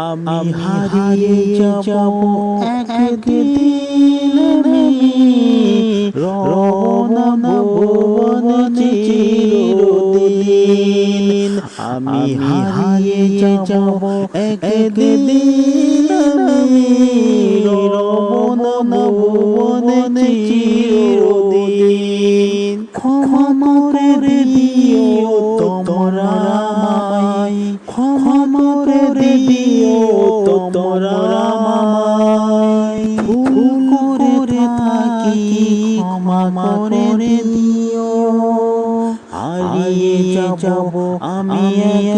আমি হারিয়ে যাব একদিন আমি রওনা ভুবন চিরদিন। আমি হারিয়ে যাব একদিন আমি রওনা ভুবন চিরদিন। ক্ষমা করে দিও তোমরা। ক্ষমা করে দিও তোমরা আমায়। ভুল করে থাকি, ক্ষমা করে দিও। হারিয়ে যাব আমি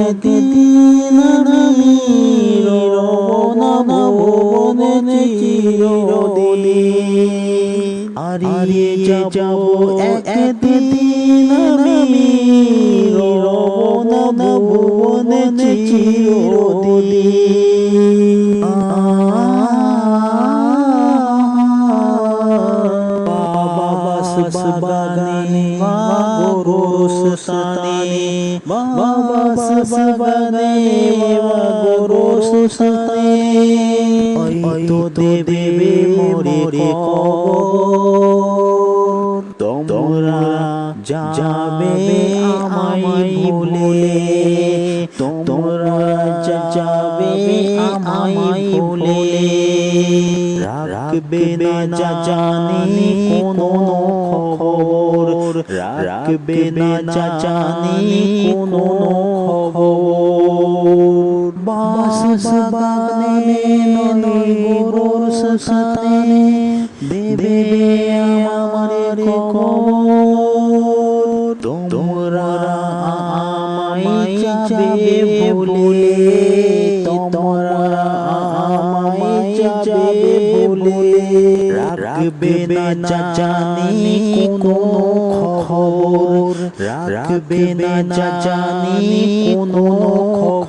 একদিন আমি হারিয়ে যাব একদিন আমি ভুবনে চিরদিন বাবা বাস বাগানে গরুস সানে বাবা বাস বাগানে গরুস সানে ওই তো দেবে মোরে কবর তোমরা যাবে আমায় ভুলে তোমরা যাবে আমায় ভুলে। রাখবে না জানি কোনো খবর। রাখবে না জানি কোনো খবর। বাস বাগানে নই গরুর সাথে দেবে যাবে ভুলে তোমরা আমায় যাবে ভুলে রাখবে না জানি কোনো খবর। রাখবে না জানি কোনো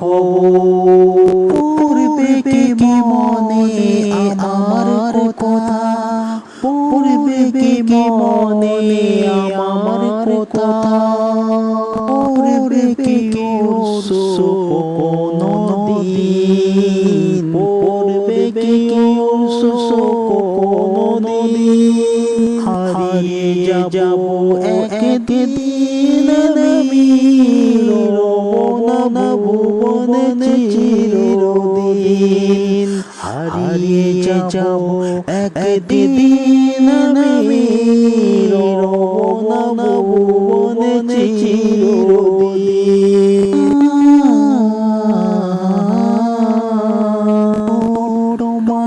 খবর। পূর্বে কি মনে আমার কথা? পূর্বে কি মনে আমার পূর্বে কি কোনো দিন পূর্বে কি কোনো দিন হারিয়ে যাব ভুবনে চিরদিন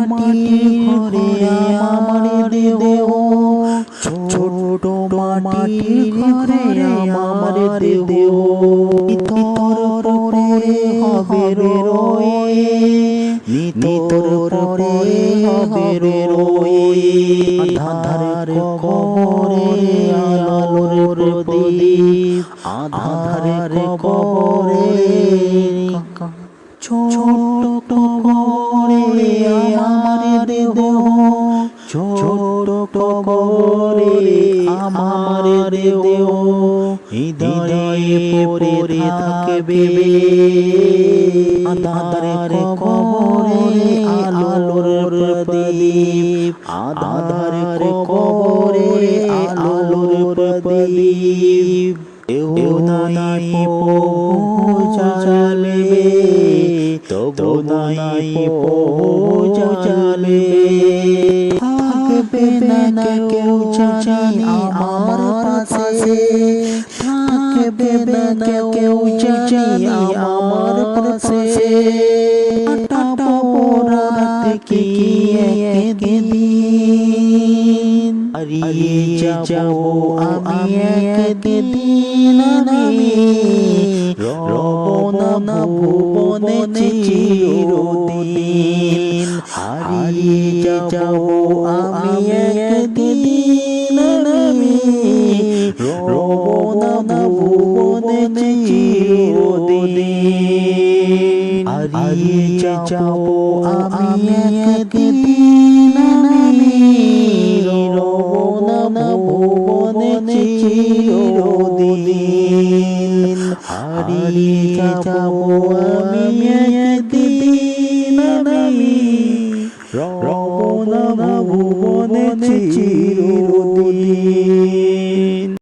মাটি ঘরে আমার দেহ ছোট মাটি ঘরে আমার দেহ তোর পরে হবে রয়ে নিতর পরে হবে রয়ে আধার কবরে আলোর প্রদীপ আধার কবরে ছোট করে আমার দেহ ছোট করে আমার দেহ হৃদয়ে পড়ে থাকবে। আধার কবরে আলোর প্রদীপ আধার কবরে প্রদীপ এও নাই পৌঁছালবে তবু নাই পৌঁছালবে থাকবে না কেউ জানি আমার পাশে থাকবে না কেউ জানি আমার পাশে হারিয়ে যাব আমি একদিন আমি রবনা ভুবনে চিরদিন হারিয়ে যাব আমি একদিন আমি রবনা ভুবনে চিরদিন হারিয়ে যাব আমি রবনা ভুবনে চির